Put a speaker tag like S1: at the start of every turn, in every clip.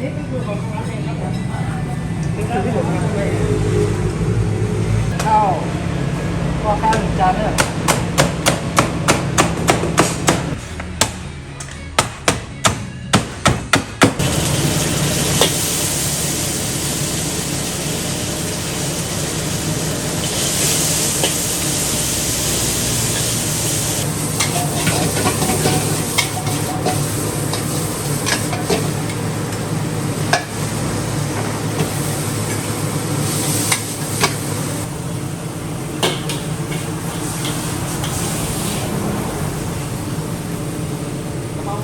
S1: นี่คือของร้านเองครับผมนี่คือที่ผมทำให้ข้าวก็ข้าวหนึ่งจานเนี่ย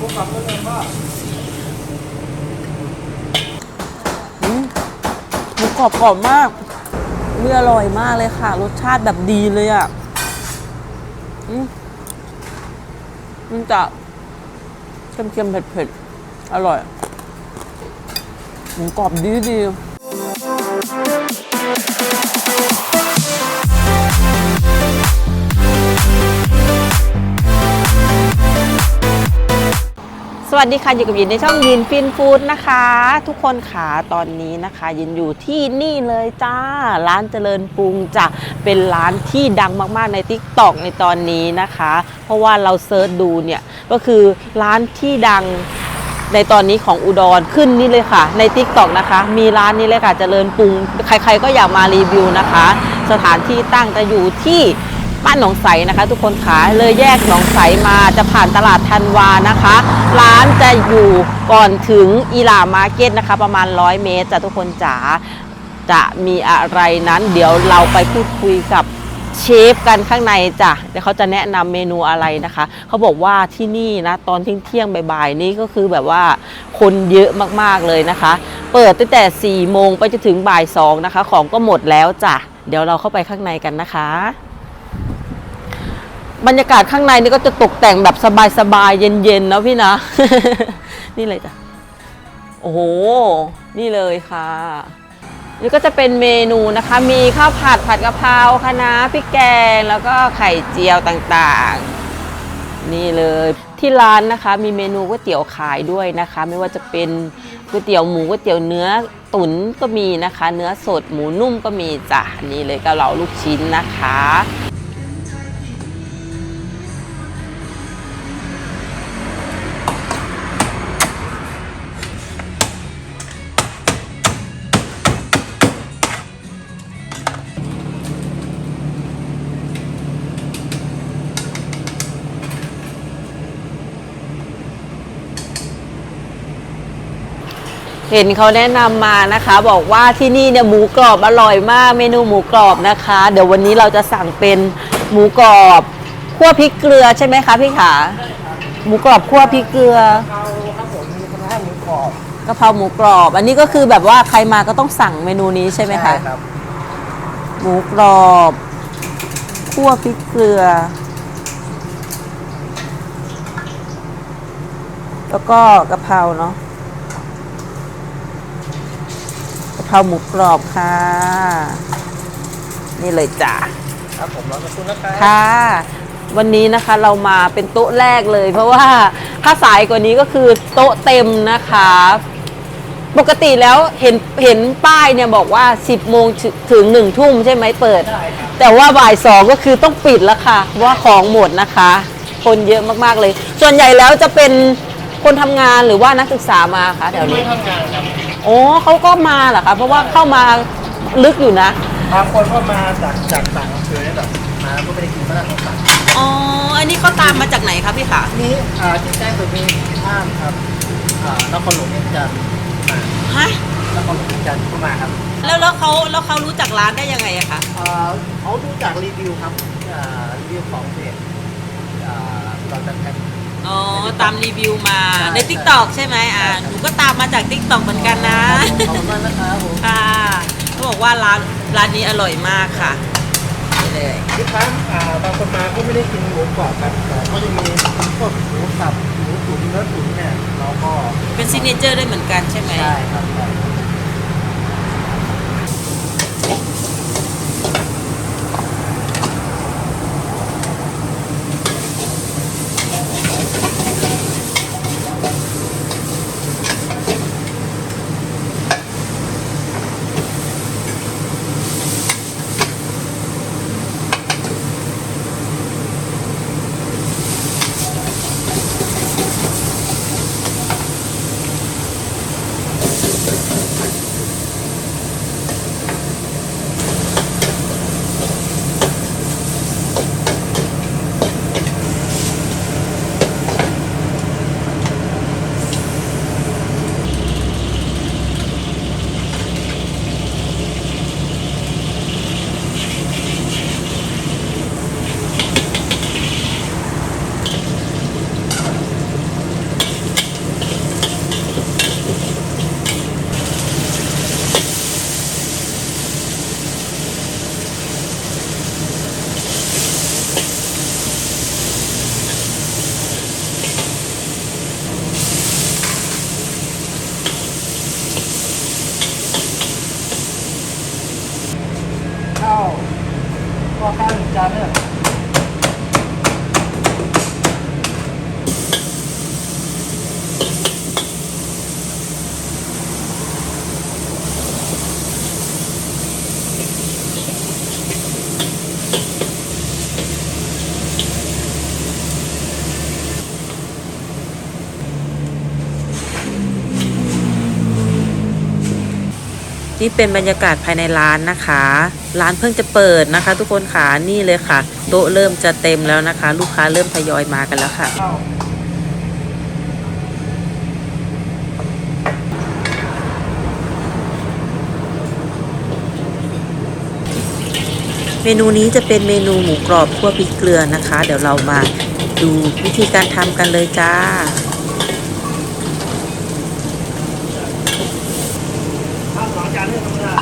S1: อื
S2: มหมูกรอบกรอบมากเมื่ออร่อยมากเลยค่ะ รสชาติแบบดีเลยอะอืมมันจะเค็มๆเผ็ดๆ อร่อยหมูกรอบดีดี สวัสดีค่ะอยู่กับยินในช่องยินฟินฟู้ดนะคะ ทุกคนขาตอนนี้นะคะ ยินอยู่ที่นี่เลยจ้า ร้านเจริญปรุงจะเป็นร้านที่ดังมากๆใน t ิ k t o k ในตอนนี้นะคะ เพราะว่าเราเซิร์ชดูเนี่ยก็คือร้านที่ดังในตอนนี้ของอุดรขึ้นนี่เลยค่ะ ใน t ิ k t o k นะคะ มีร้านนี้เลยค่ะเจริญปรุง ใครๆก็อยากมารีวิวนะคะ สถานที่ตั้งจะอยู่ที่ บ้านหนองใสนะคะ ทุกคนขาเลยแยกหนองใสมาจะผ่านตลาดธันวานะคะ ร้านจะอยู่ก่อนถึงอีลามาร์เก็ตนะคะ ประมาณ 100 เมตรจ้ะทุกคนจ๋าจะมีอะไรนั้น เดี๋ยวเราไปพูดคุยกับเชฟกันข้างในจ้ะเดี๋ยวเขาจะแนะนำเมนูอะไรนะคะ เขาบอกว่าที่นี่นะตอนเที่ยงเที่ยงบ่ายๆนี้ก็คือแบบว่าคนเยอะมากๆเลยนะคะ เปิดตั้งแต่4โมงไปจนถึงบ่าย2นะคะ ของก็หมดแล้วจ้ะเดี๋ยวเราเข้าไปข้างในกันนะคะ บรรยากาศข้างในนี่ก็จะตกแต่งแบบสบายๆเย็นๆนะพี่นะ นี่เลยจ้ะโอ้โห นี่เลยค่ะ นี่ก็จะเป็นเมนูนะคะ มีข้าวผัดผัดกะเพราคะน้าพริกแกง แล้วก็ไข่เจียวต่างๆ นี่เลยที่ร้านนะคะ มีเมนูก๋วยเตี๋ยวขายด้วยนะคะ ไม่ว่าจะเป็นก๋วยเตี๋ยวหมูก๋วยเตี๋ยวเนื้อตุ๋นก็มีนะคะ เนื้อสดหมูนุ่มก็มีจ้ะนี่เลยกาเหลาลูกชิ้นนะคะ เห็นเขาแนะนำมานะคะ บอกว่าที่นี่เนี่ยหมูกรอบอร่อยมากเมนูหมูกรอบนะคะ เดี๋ยววันนี้เราจะสั่งเป็นหมูกรอบคั่วพริกเกลือใช่ไหมคะพี่ขาหมูกรอบคั่วพริกเกลือ
S1: เอาครับผมมีกระทะหมูกรอบ
S2: กะเพราหมูกรอบ อันนี้ก็คือแบบว่าใครมาก็ต้องสั่งเมนูนี้ใช่ไหมคะ
S1: ครับ
S2: หมูกรอบคั่วพริกเกลือ แล้วก็กะเพราเนาะกะ เพราหมูกรอบค่ะ นี่เลยจ้ะ
S1: ครับผมรอสักครู่นะครับ
S2: ค่ะ วันนี้นะคะเรามาเป็นโต๊ะแรกเลย เพราะว่าถ้าสายกว่านี้ก็คือโต๊ะเต็มนะคะ ปกติแล้วเห็นเห็นป้ายเนี่ยบอกว่า 10โมงถึง1ทุ่มใช่ไหมเปิด
S1: ได้ครับ
S2: แต่ว่าบ่ายสองก็คือต้องปิดแล้วค่ะเพราะว่าของหมดนะคะ คนเยอะมากๆเลย ส่วนใหญ่แล้วจะเป็นคนทำงานหรือว่านักศึกษามาคะแถว
S1: ไม่
S2: นี้
S1: ทำงานครับ
S2: โอ้เขาก็มาเหรอคะเพราะว่าเข้ามาลึกอยู่นะ
S1: บางคนก็มาจากจากต่างอำเภอเนี่ยแบบมาก็ไม่ได้กินมาตรฐาน
S2: อ๋อ อันนี้เขาตามมาจากไหนคะพี่คะ
S1: นี่อ่าที่แจ้งตัวมีท่ามครับอ่านครหลวงเนี่ยจะมา
S2: ฮะ
S1: นครหลวงจะเข้ามาครับ
S2: แล้วแล้วเขาแล้วเขารู้จักร้านได้ยังไงอะคะ
S1: อ่าเขาดูจากรีวิวครับอ่ารีวิวของเพจอ่าตอนจันแพ็ค
S2: อ๋อตามรีวิวมา
S1: ใช่
S2: ใน t ิ k t o k ใช่ไหมอ่าหนูก็ตามมาจาก t ิ k t o k เหมือนกันนะ
S1: ขอบคุณมากนะครับผม
S2: ค่ะเขาบอกว่าร้านร้านนี้อร่อยมากค่ะนี่เลย
S1: ลูกค้าอ่าบางคนมาก็ไม่ได้กินหมูกรอบครับแต่ก็จะมีพวกหมูสับหมูตุ๋นเนื้อตุ๋นเนี่ยเราก็
S2: เป็นซิเนเจอร์ด้วยเหมือนกันใช่ไหม
S1: ใช่ครับ นี่เป็
S2: นบรรยากาศภายในร้านนะคะ ร้านเพิ่งจะเปิดนะคะ ทุกคนค่ะนี่เลยค่ะ โต๊ะเริ่มจะเต็มแล้วนะคะ ลูกค้าเริ่มทยอยมากันแล้วค่ะ เมนูนี้จะเป็นเมนูหมูกรอบคั่วพริกเกลือนะคะ เดี๋ยวเรามาดูวิธีการทำกันเลยจ้า
S1: ข้าวสองจานเนี่ยธรรมดา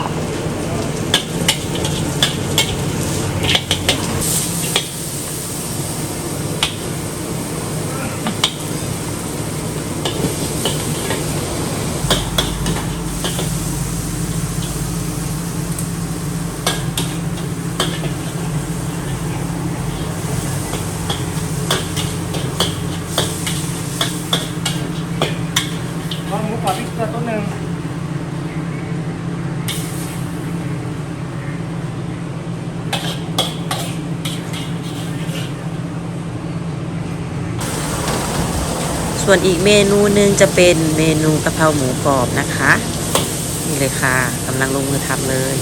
S1: ลองหมูกรอบพริกเกลือตัวหนึ่ง
S2: ส่วนอีกเมนูหนึ่งจะเป็นเมนูกะเพราหมูกรอบนะคะ นี่เลยค่ะกำลังลงมือทำเลย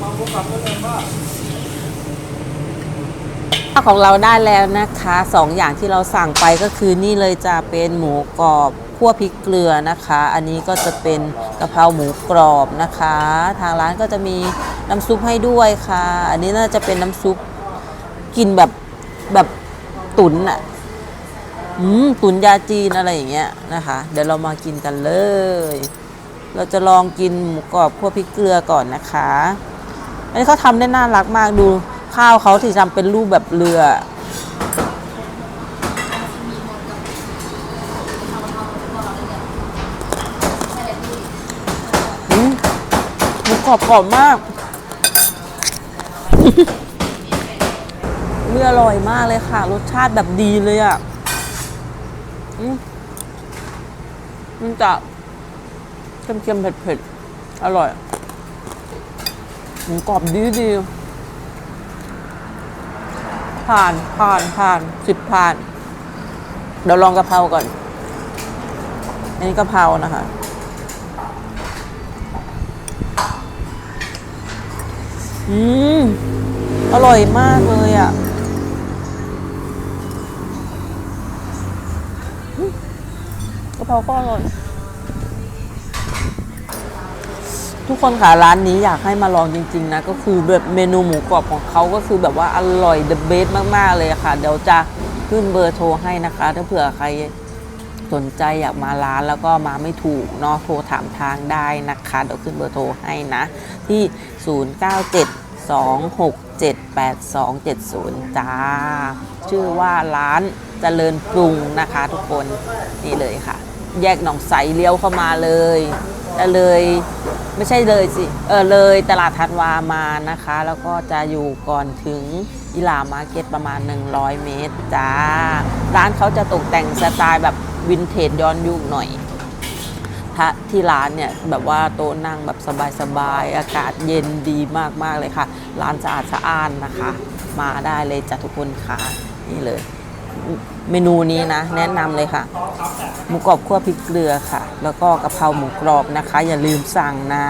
S1: ลองหมูกรอบตัวหนึ่งก็
S2: ของเราได้แล้วนะคะสองอย่างที่เราสั่งไปก็คือนี่เลยจะเป็นหมูกรอบคั่วพริกเกลือนะคะ อันนี้ก็จะเป็นกะเพราหมูกรอบนะคะ ทางร้านก็จะมีน้ำซุปให้ด้วยค่ะ อันนี้น่าจะเป็นน้ำซุปกินแบบแบบตุ๋นอะอืมตุ๋นยาจีนอะไรอย่างเงี้ยนะคะ เดี๋ยวเรามากินกันเลย เราจะลองกินหมูกรอบคั่วพริกเกลือก่อนนะคะ อันนี้เขาทำได้น่ารักมากดู ข้าวเขาที่ทำเป็นรูปแบบเรืออืมหมูกรอบกรอบมาก เรืออร่อยมากเลยค่ะ รสชาติแบบดีเลยอะอืมมันจะเค็มๆเผ็ดๆ อร่อยหมูกรอบดีดี ผ่านผ่านผ่านสิบผ่าน เดี๋ยวลองกะเพราก่อน อันนี้กะเพรานะคะอืม อร่อยมากเลยอะกะเพราก็อร่อย ทุกคนค่ะร้านนี้อยากให้มาลองจริง ๆ นะ ก็คือแบบเมนูหมูกรอบของเขาก็คือแบบว่าอร่อยเดอะเบสมาก ๆ เลยค่ะ เดี๋ยวจะขึ้นเบอร์โทรให้นะคะ ถ้าเผื่อใครสนใจอยากมาร้านแล้วก็มาไม่ถูกเนาะโทรถามทางได้นะคะ เดี๋ยวขึ้นเบอร์โทรให้นะ ที่ 0972678270 จ้า ชื่อว่าร้านเจริญปรุงนะคะทุกคนนี่เลยค่ะ แยกหนองใสเลี้ยวเข้ามาเลย เลยไม่ใช่เลยสิเออเลยตลาดธันวามานะคะ แล้วก็จะอยู่ก่อนถึงอิลามาร์เก็ตประมาณ 100 เมตรจ้า ร้านเขาจะตกแต่งสไตล์แบบวินเทจย้อนยุคหน่อยที่ร้านเนี่ยแบบว่าโต๊ะนั่งแบบสบายๆ อากาศเย็นดีมากๆเลยค่ะ ร้านสะอาดสะอ้านนะคะ มาได้เลยจ้ะทุกคนค่ะ นี่เลย เมนูนี้นะ แนะนำเลยค่ะ หมูกรอบคั่วพริกเกลือค่ะ แล้วก็กะเพราหมูกรอบนะคะ อย่าลืมสั่งนะ